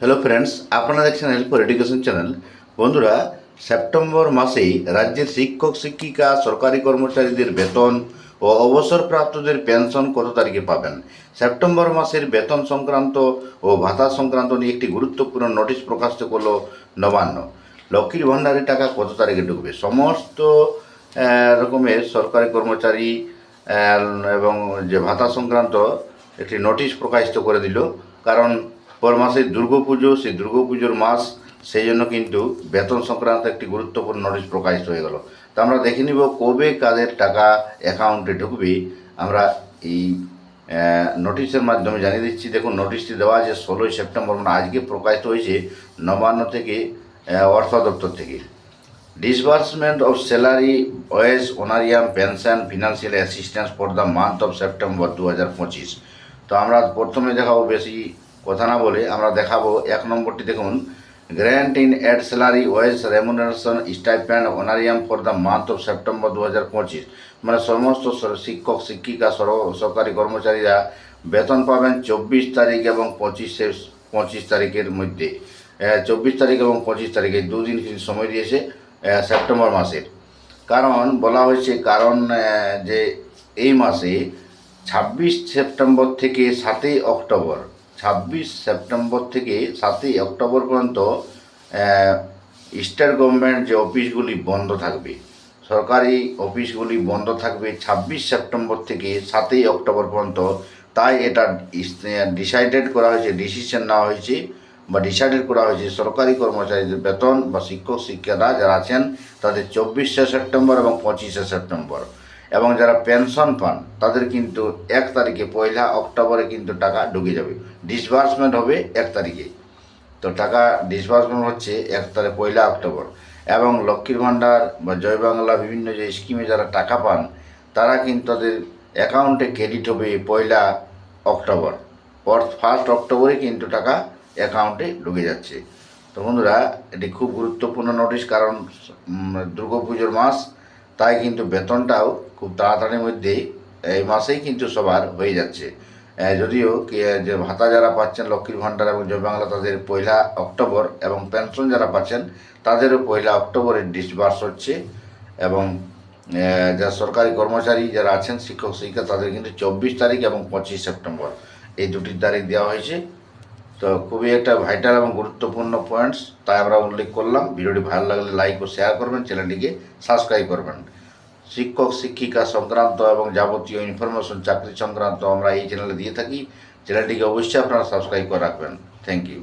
Hello friends আপনারা দেখছেন help for education channel বন্ধুরা সেপ্টেম্বর মাসেই রাজ্যের শিক্ষক, শিক্ষিকা, সরকারি কর্মচারীদের বেতন ও অবসরপ্রাপ্তদের পেনশন কত তারিখে পাবেন? সেপ্টেম্বর মাসের বেতন সংক্রান্ত ও ভাতা সংক্রান্ত নিয়ে একটি গুরুত্বপূর্ণ নোটিশ প্রকাশিত করল নবান্ন। লক্ষ্মীর ভাণ্ডারের টাকা কত তারিখে ঢুকবে? সমস্ত রকমের সরকারি কর্মচারী এবং যে ভাতা সংক্রান্ত একটি নোটিশ প্রকাশিত করে দিল। কারণ পর মাসে দুর্গাপুজো সেই দুর্গাপুজোর মাস, সেই জন্য কিন্তু বেতন সংক্রান্ত একটি গুরুত্বপূর্ণ নোটিশ প্রকাশিত হয়ে গেল। তা আমরা দেখে নিব কবে কাদের টাকা অ্যাকাউন্টে ঢুকবে। আমরা এই নোটিশের মাধ্যমে জানিয়ে দিচ্ছি, দেখুন নোটিশটি দেওয়া আছে ষোলোই সেপ্টেম্বর মানে আজকে প্রকাশিত হয়েছে নবান্ন থেকে অর্থ দপ্তর থেকে। Disbursement of salary wage honorarium pension financial assistance for the month of September দু হাজার পঁচিশ তো আমরা প্রথমে দেখাবো বেশি কথা না বলে আমরা দেখাবো এক নম্বরটি দেখুন। Grant in aid salary wage remuneration stipend honorarium for the month of September দু হাজার পঁচিশ মানে সমস্ত শিক্ষক, শিক্ষিকা, সর- সরকারি কর্মচারীরা বেতন পাবেন চব্বিশ তারিখ এবং পঁচিশে, পঁচিশ তারিখের মধ্যে। চব্বিশ তারিখ এবং পঁচিশ তারিখে দুদিন সময় দিয়েছে সেপ্টেম্বর মাসের। কারণ, বলা হয়েছে কারণ যে এই মাসে ছাব্বিশ সেপ্টেম্বর থেকে সাতই অক্টোবর ছাব্বিশ সেপ্টেম্বর থেকে সাতই অক্টোবর পর্যন্ত স্টেট গভর্নমেন্ট যে অফিসগুলি বন্ধ থাকবে, সরকারি অফিসগুলি বন্ধ থাকবে ছাব্বিশ সেপ্টেম্বর থেকে সাতই অক্টোবর পর্যন্ত। তাই এটা ডিসাইডেড করা হয়েছে ডিসিশন নেওয়া হয়েছে বা ডিসাইডেড করা হয়েছে। সরকারি কর্মচারীদের বেতন বা শিক্ষক শিক্ষিকারা যারা আছেন তাদের চব্বিশে সেপ্টেম্বর এবং পঁচিশে সেপ্টেম্বর। এবং যারা পেনশন পান, তাদের কিন্তু এক তারিখে পয়লা অক্টোবরে কিন্তু টাকা ঢুকে যাবে। ডিসবার্সমেন্ট হবে এক তারিখে। তো টাকা ডিসবার্সমেন্ট হচ্ছে এক তারিখ পয়লা অক্টোবর। এবং লক্ষ্মীর ভাণ্ডার বা জয় বাংলা বিভিন্ন যে স্কিমে যারা টাকা পান, তারা কিন্তু তাদের অ্যাকাউন্টে ক্রেডিট হবে পয়লা অক্টোবর। ফার্স্ট অক্টোবরে কিন্তু টাকা অ্যাকাউন্টে ঢুকে যাচ্ছে। তো বন্ধুরা, এটি খুব গুরুত্বপূর্ণ নোটিশ কারণ দুর্গাপুজোর মাস তাই কিন্তু বেতনটাও খুব তাড়াতাড়ির মধ্যেই এই মাসেই কিন্তু সবার হয়ে যাচ্ছে। যদিও যে ভাতা যারা পাচ্ছেন লক্ষ্মীর ভাণ্ডার এবং জয় বাংলা তাদের পয়লা অক্টোবর এবং পেনশন যারা পাচ্ছেন তাদেরও পয়লা অক্টোবরে ডিসবার্স হচ্ছে এবং যারা সরকারি কর্মচারী যারা আছেন শিক্ষক শিক্ষিকা তাদের কিন্তু চব্বিশ তারিখ এবং পঁচিশ সেপ্টেম্বর এই দুটি তারিখ দেওয়া হয়েছে। তো খুবই একটা ভাইটাল এবং গুরুত্বপূর্ণ পয়েন্টস তাই আমরা উল্লেখ করলাম। ভিডিওটি ভালো লাগলে লাইক ও শেয়ার করবেন চ্যানেলটিকে সাবস্ক্রাইব করবেন। শিক্ষক, শিক্ষিকা সংক্রান্ত এবং যাবতীয় ইনফরমেশন চাকরি সংক্রান্ত আমরা এই চ্যানেলে দিয়ে থাকি। চ্যানেলটিকে অবশ্যই আপনারা সাবস্ক্রাইব করে রাখবেন। Thank you